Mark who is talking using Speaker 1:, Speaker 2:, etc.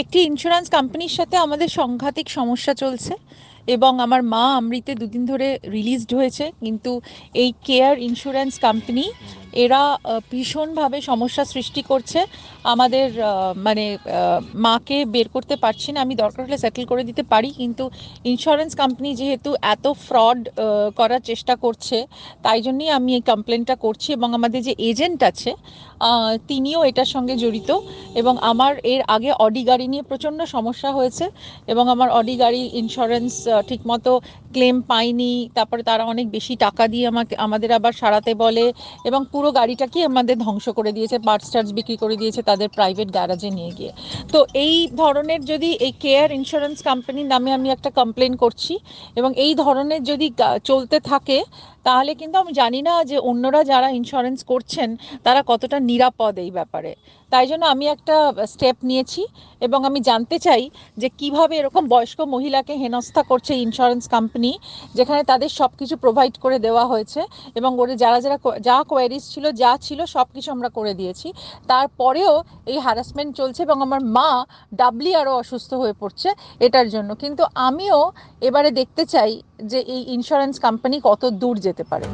Speaker 1: একটি ইন্স্যুরেন্স কোম্পানির সাথে আমাদের সংঘাতিক সমস্যা চলছে এবং আমার মা আমৃতে দুদিন ধরে রিলিজড হয়েছে, কিন্তু এই কেয়ার ইন্স্যুরেন্স কোম্পানি এরা ভীষণভাবে সমস্যা সৃষ্টি করছে। আমাদের মানে মাকে বের করতে পারছি না। আমি দরকার হলে সেটেল করে দিতে পারি, কিন্তু ইন্স্যুরেন্স কোম্পানি যেহেতু এত ফ্রড করার চেষ্টা করছে, তাই জন্যই আমি এই কমপ্লেনটা করছি এবং আমাদের যে এজেন্ট আছে তিনিও এটার সঙ্গে জড়িত এবং আমার এর আগে অডি গাড়ি নিয়ে প্রচণ্ড সমস্যা হয়েছে এবং আমার অডি গাড়ি ইন্স্যুরেন্স ঠিকমতো ক্লেম পাইনি। তারপরে তারা অনেক বেশি টাকা দিয়ে আমাকে, আমাদের আবার সারাতে বলে এবং পুরো গাড়িটাকে আমাদের ধ্বংস করে দিয়েছে পার্টস টার্টস বিক্রি করে দিয়েছে তাদের প্রাইভেট গ্যারাজে নিয়ে গিয়ে। তো এই ধরনের যদি এই কেয়ার ইন্স্যুরেন্স কোম্পানির নামে আমি একটা কমপ্লেন করছি এবং এই ধরনের যদি চলতে থাকে তাহলে কিন্তু আমি জানি না যে অন্যরা যারা ইন্স্যুরেন্স করছেন, তারা কতটা নিরাপদ এই ব্যাপারে। তাই জন্য আমি একটা স্টেপ নিয়েছি এবং আমি জানতে চাই যে কীভাবে এরকম বয়স্ক মহিলাকে হেনস্থা করছে ইন্স্যুরেন্স কোম্পানি যেখানে তাদের সব কিছু প্রোভাইড করে দেওয়া হয়েছে এবং ওরা যারা যারা যা কোয়ারিজ ছিল, যা ছিল সব কিছু আমরা করে দিয়েছি। তারপরেও এই হ্যারাসমেন্ট চলছে এবং আমার মা ডাবলি আরও অসুস্থ হয়ে পড়ছে এটার জন্য। কিন্তু আমিও এবারে দেখতে চাই যে এই ইন্স্যুরেন্স কোম্পানি কত দূর যেতে পারে।